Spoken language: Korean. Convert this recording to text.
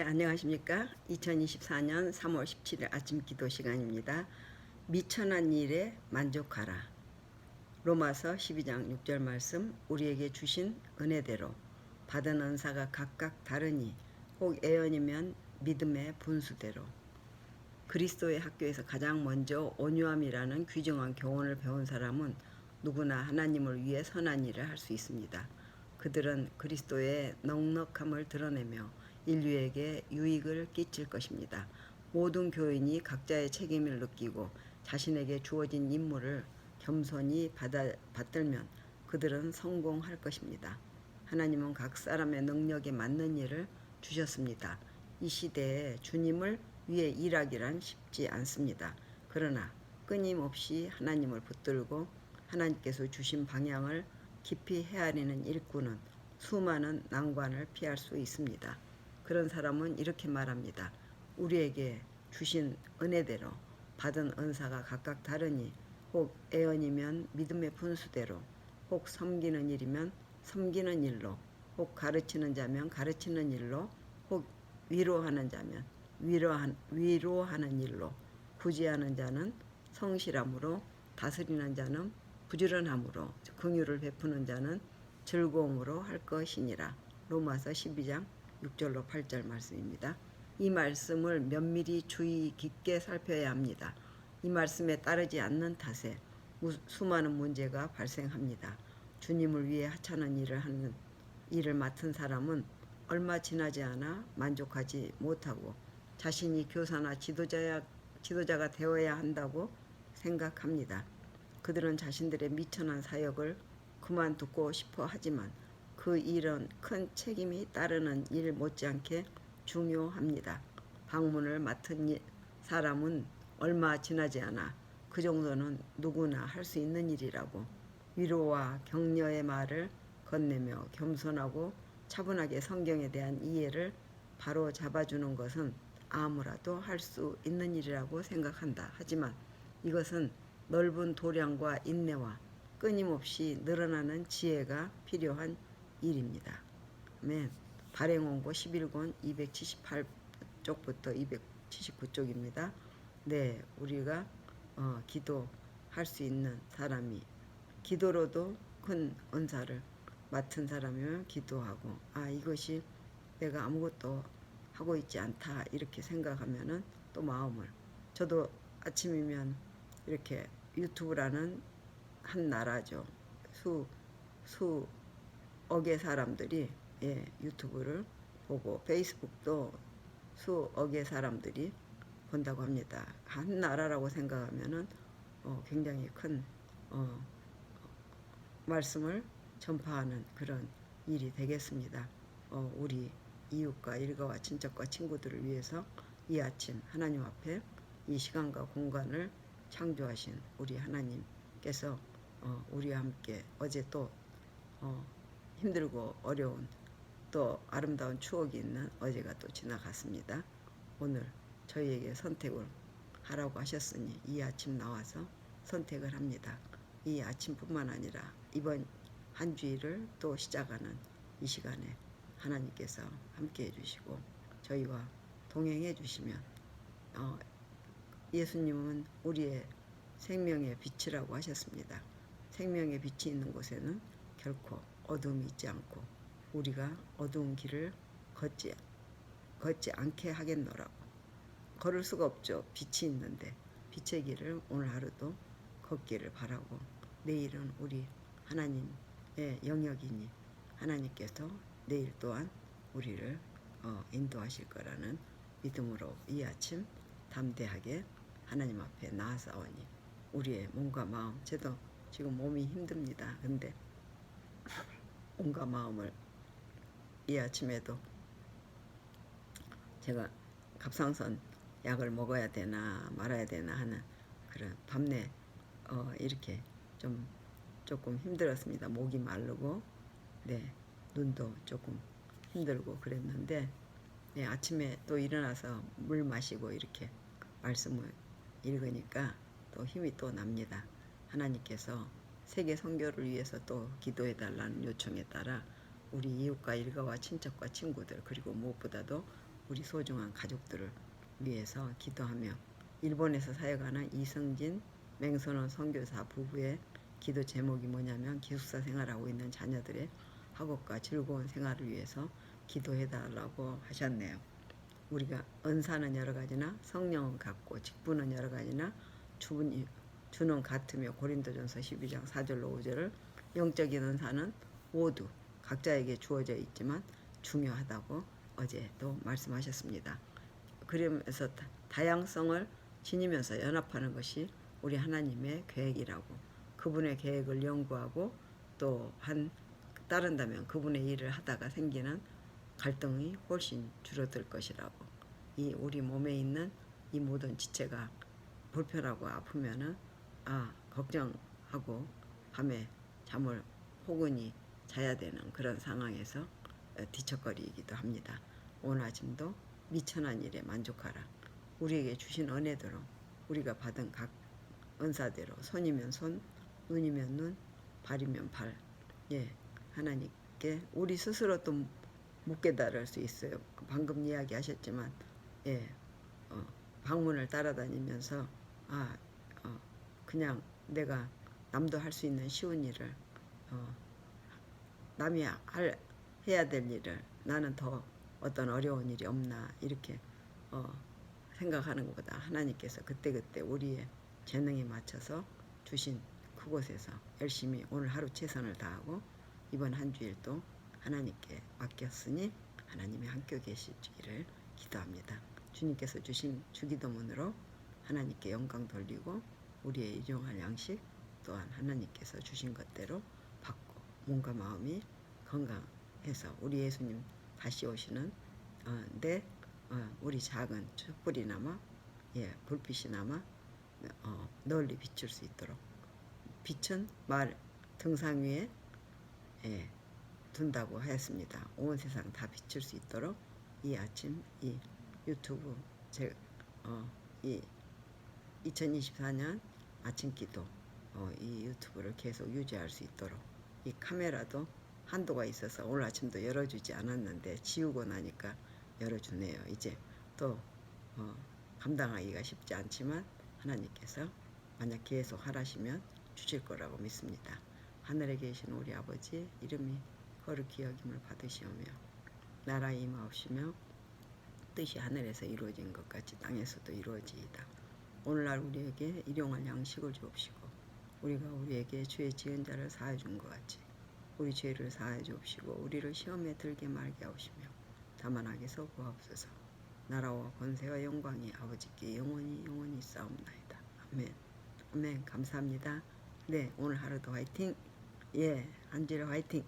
네, 안녕하십니까? 2024년 3월 17일 아침 기도 시간입니다. 미천한 일에 만족하라. 로마서 12장 6절 말씀 우리에게 주신 은혜대로 받은 은사가 각각 다르니 혹 애언이면 믿음의 분수대로 그리스도의 학교에서 가장 먼저 온유함이라는 귀중한 교훈을 배운 사람은 누구나 하나님을 위해 선한 일을 할 수 있습니다. 그들은 그리스도의 넉넉함을 드러내며 인류에게 유익을 끼칠 것입니다. 모든 교인이 각자의 책임을 느끼고 자신에게 주어진 임무를 겸손히 받아, 받들면 그들은 성공할 것입니다. 하나님은 각 사람의 능력에 맞는 일을 주셨습니다. 이 시대에 주님을 위해 일하기란 쉽지 않습니다. 그러나 끊임없이 하나님을 붙들고 하나님께서 주신 방향을 깊이 헤아리는 일꾼은 수많은 난관을 피할 수 있습니다. 그런 사람은 이렇게 말합니다. 우리에게 주신 은혜대로 받은 은사가 각각 다르니 혹 애언이면 믿음의 분수대로 혹 섬기는 일이면 섬기는 일로 혹 가르치는 자면 가르치는 일로 혹 위로하는 자면 위로한, 위로하는 일로 구제하는 자는 성실함으로 다스리는 자는 부지런함으로 긍휼을 베푸는 자는 즐거움으로 할 것이니라. 로마서 12장 6절로 8절 말씀입니다. 이 말씀을 면밀히 주의 깊게 살펴야 합니다. 이 말씀에 따르지 않는 탓에 수많은 문제가 발생합니다. 주님을 위해 하찮은 일을 하는 일을 맡은 사람은 얼마 지나지 않아 만족하지 못하고 자신이 교사나 지도자야, 지도자가 되어야 한다고 생각합니다. 그들은 자신들의 미천한 사역을 그만두고 싶어 하지만 그 일은 큰 책임이 따르는 일 못지않게 중요합니다. 방문을 맡은 사람은 얼마 지나지 않아 그 정도는 누구나 할 수 있는 일이라고 위로와 격려의 말을 건네며 겸손하고 차분하게 성경에 대한 이해를 바로 잡아주는 것은 아무라도 할 수 있는 일이라고 생각한다. 하지만 이것은 넓은 도량과 인내와 끊임없이 늘어나는 지혜가 필요한 일입니다. 아멘. 발행 원고 11권 278쪽부터 279쪽입니다. 네, 우리가 어, 기도할 수 있는 사람이 기도로도 큰 은사를 맡은 사람이면 기도하고 아 이것이 내가 아무것도 하고 있지 않다 이렇게 생각하면은 또 마음을 저도 아침이면 이렇게 유튜브라는 한 나라죠 수수 억의 사람들이 예, 유튜브를 보고 페이스북도 수억의 사람들이 본다고 합니다. 한 나라라고 생각하면은 어, 굉장히 큰 어, 말씀을 전파하는 그런 일이 되겠습니다. 어, 우리 이웃과 일가와 친척과 친구들을 위해서 이 아침 하나님 앞에 이 시간과 공간을 창조하신 우리 하나님께서 어, 우리와 함께 어제 또 어, 힘들고 어려운 또 아름다운 추억이 있는 어제가 또 지나갔습니다. 오늘 저희에게 선택을 하라고 하셨으니 이 아침 나와서 선택을 합니다. 이 아침뿐만 아니라 이번 한 주일을 또 시작하는 이 시간에 하나님께서 함께 해주시고 저희와 동행해 주시면 어, 예수님은 우리의 생명의 빛이라고 하셨습니다. 생명의 빛이 있는 곳에는 결코 어둠이 있지 않고 우리가 어두운 길을 걷지 걷지 않게 하겠노라고 걸을 수가 없죠. 빛이 있는데 빛의 길을 오늘 하루도 걷기를 바라고 내일은 우리 하나님의 영역이니 하나님께서 내일 또한 우리를 어, 인도하실 거라는 믿음으로 이 아침 담대하게 하나님 앞에 나아서오니 우리의 몸과 마음 저도 지금 몸이 힘듭니다. 근데 온갖 마음을 이 아침에도 제가 갑상선 약을 먹어야 되나 말아야 되나 하는 그런 밤내 어, 이렇게 좀 조금 힘들었습니다. 목이 마르고 네 눈도 조금 힘들고 그랬는데 네, 아침에 또 일어나서 물 마시고 이렇게 말씀을 읽으니까 또 힘이 또 납니다. 하나님께서 세계 선교를 위해서 또 기도해 달라는 요청에 따라 우리 이웃과 일가와 친척과 친구들 그리고 무엇보다도 우리 소중한 가족들을 위해서 기도하며 일본에서 사역하는 이승진 맹선원 선교사 부부의 기도 제목이 뭐냐면 기숙사 생활하고 있는 자녀들의 학업과 즐거운 생활을 위해서 기도해 달라고 하셨네요. 우리가 은사는 여러 가지나 성령은 같고 직분은 여러 가지나 주분, 주는 같으며 고린도전서 12장 4절로 5절을 영적인 은사는 모두 각자에게 주어져 있지만 중요하다고 어제도 말씀하셨습니다. 그러면서 다- 다양성을 지니면서 연합하는 것이 우리 하나님의 계획이라고 그분의 계획을 연구하고 또 한 따른다면 그분의 일을 하다가 생기는 갈등이 훨씬 줄어들 것이라고 이 우리 몸에 있는 이 모든 지체가 불편하고 아프면은 아 걱정하고 밤에 잠을 포근히 자야 되는 그런 상황에서 어, 뒤척거리기도 합니다. 오늘 아침도 미천한 일에 만족하라. 우리에게 주신 은혜대로 우리가 받은 각 은사대로 손이면 손, 눈이면 눈, 발이면 발. 예, 하나님께 우리 스스로 또 못 깨달을 수 있어요. 방금 이야기하셨지만, 예, 어, 방문을 따라다니면서 아, 어, 그냥 내가 남도 할 수 있는 쉬운 일을 어, 남이 할 해야 될 일을 나는 더 어떤 어려운 일이 없나 이렇게 어, 생각하는 것보다 하나님께서 그때그때 우리의 재능에 맞춰서 주신 그곳에서 열심히 오늘 하루 최선을 다하고 이번 한 주일도 하나님께 맡겼으니 하나님이 함께 계시기를 기도합니다. 주님께서 주신 주기도문으로 하나님께 영광 돌리고 우리의 일용할 양식 또한 하나님께서 주신 것대로 받고 몸과 마음이 건강해서 우리 예수님 다시 오시는 어, 데 어, 우리 작은 촛불이 남아 예 불빛이 남아 어, 널리 비출 수 있도록 빛은 말 등상 위에 예, 둔다고 하였습니다. 온 세상 다 비출 수 있도록 이 아침 이 유튜브 제, 어, 이 2024년 아침 기도 어, 이 유튜브를 계속 유지할 수 있도록 이 카메라도 한도가 있어서 오늘 아침도 열어주지 않았는데 지우고 나니까 열어주네요. 이제 또 어, 감당하기가 쉽지 않지만 하나님께서 만약 계속 하라시면 주실 거라고 믿습니다. 하늘에 계신 우리 아버지 이름이 거룩히 여김을 받으시오며 나라 임하옵시며 뜻이 하늘에서 이루어진 것 같이 땅에서도 이루어지이다. 오늘날 우리에게 일용할 양식을 주옵시고 우리가 우리에게 죄 지은 자를 사해 준 것 같이 우리 죄를 사해 주옵시고 우리를 시험에 들게 말게 하옵시며 다만 악에서 구하옵소서 나라와 권세와 영광이 아버지께 영원히 영원히 싸움나이다. 아멘. 아멘. 감사합니다. 네, 오늘 하루도 화이팅. 예, 안지를 화이팅.